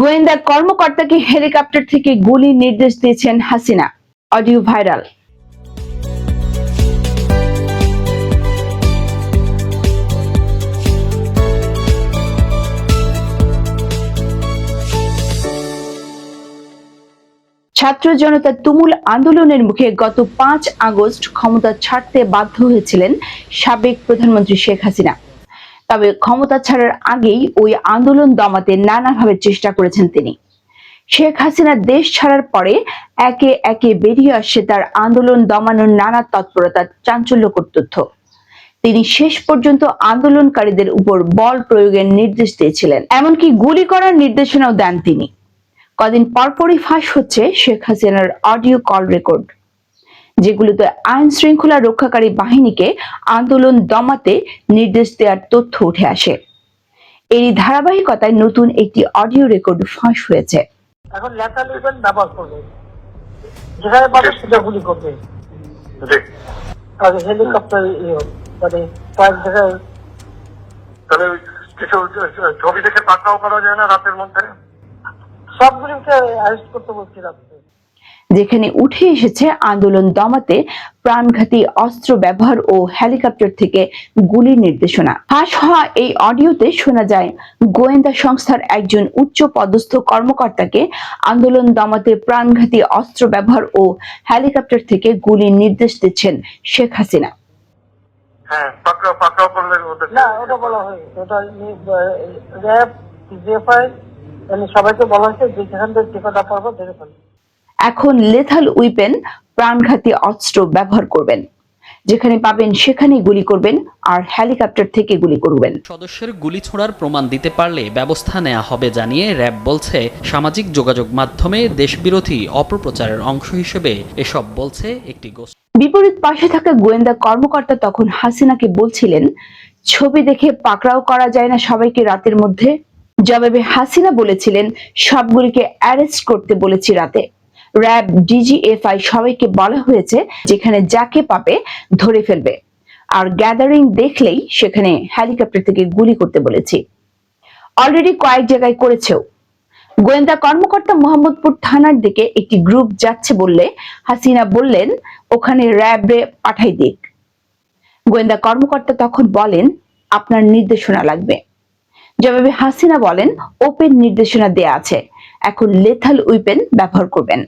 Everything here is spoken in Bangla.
গোয়েন্দা কর্মকর্তাকে হেলিকপ্টার থেকে গুলির নির্দেশ দিয়েছেন হাসিনা। Audio viral. ছাত্র জনতার তুমুল আন্দোলনের মুখে গত পাঁচ আগস্ট ক্ষমতা ছাড়তে বাধ্য হয়েছিলেন সাবেক প্রধানমন্ত্রী শেখ হাসিনা। তবে ক্ষমতা ছাড়ার আগেই ওই আন্দোলন দমাতে নানাভাবে চেষ্টা করেছেন তিনি। শেখ হাসিনা দেশ ছাড়ার পরে একে একে বেরিয়ে আসছে তার আন্দোলন দমানোর নানা তৎপরতার চাঞ্চল্যকর তথ্য। তিনি শেষ পর্যন্ত আন্দোলনকারীদের উপর বল প্রয়োগের নির্দেশ দিয়েছিলেন। এমনকি গুলি করার নির্দেশনাও দেন তিনি। কদিন পরপরই ফাঁস হচ্ছে শেখ হাসিনার অডিও কল রেকর্ড। যেগুলোতে আইন শৃঙ্খলা রক্ষাকারী বাহিনীকে আন্দোলন দমাতে নির্দেশ দেওয়ার তথ্য উঠে আসে। এরই ধারাবাহিকতায় নতুন একটি অডিও রেকর্ড ফাঁস হয়েছে। এখন লেখা লিখবেন ব্যবহার করবে যেখানে পাবে সেটা গুলি করবে। জি। হেলিকপ্টার ইয়ে মানে কয়েক জায়গায় তাহলে কিছু ছবি দেখে পাকড়াও করা যায় না রাতের মধ্যে? সবগুলিকে অ্যারেস্ট করতে বলছি রাত্রে যেখানে উঠে এসেছে আন্দোলন দমাতে প্রাণঘাতী অস্ত্র ব্যবহার ও হেলিকপ্টার থেকে গুলির নির্দেশনা। ফাঁস হওয়া এই অডিওতে শোনা যায় গোয়েন্দা সংস্থার একজন উচ্চ পদস্থ কর্মকর্তাকে আন্দোলন দমাতে প্রাণঘাতী অস্ত্র ব্যবহার ও হেলিকপ্টার থেকে গুলির নির্দেশ দিচ্ছেন শেখ হাসিনা। হ্যাঁ পাকড়াও পাকড়াও করলে ওদের না ওটা বলা হয় ওটা র্যাব জিএফআই মানে সবাইকে বলা হয়েছে যে যেখান থেকে টিকাটা পারব দেখে ফেলবে। এখন লেথাল উইপেন প্রাণঘাতী অস্ত্র ব্যবহার করবেন। যেখানে পাবেন সেখানেই গুলি করবেন আর হেলিকপ্টার থেকে গুলি করবেন। সদস্যের গুলি ছোড়ার প্রমাণ দিতে পারলে ব্যবস্থা নেওয়া হবে জানিয়ে র্যাব বলছে সামাজিক যোগাযোগ মাধ্যমে দেশবিরোধী অপপ্রচারের অংশ হিসেবে এসব বলছে একটি গোষ্ঠী। বিপরীত পাশে থাকা গোয়েন্দা কর্মকর্তা তখন হাসিনাকে বলছিলেন ছবি দেখে পাকড়াও করা যায় না সবাইকে রাতের মধ্যে। জবাবে হাসিনা বলেছিলেন সবগুলিকে অ্যারেস্ট করতে বলেছি রাতে। র্যাব ডিজিএফআই সবাইকে বলা হয়েছে যেখানে যাকে পাবে ধরে ফেলবে। আর গ্যাদারিং দেখলেই সেখানে হেলিকপ্টার থেকে গুলি করতে বলেছি। অলরেডি কয়েক জায়গায় করেছেও। গোয়েন্দা কর্মকর্তা মোহাম্মদপুর থানার দিকে একটি গ্রুপ যাচ্ছে বললে হাসিনা বললেন, ওখানে র্যাবে পাঠাই দিক। গোয়েন্দা কর্মকর্তা তখন বলেন, আপনার নির্দেশনা লাগবে। জবাবে হাসিনা বলেন, ওপেন নির্দেশনা দেয়া আছে। এখন লেথাল উইপেন ব্যবহার করবেন।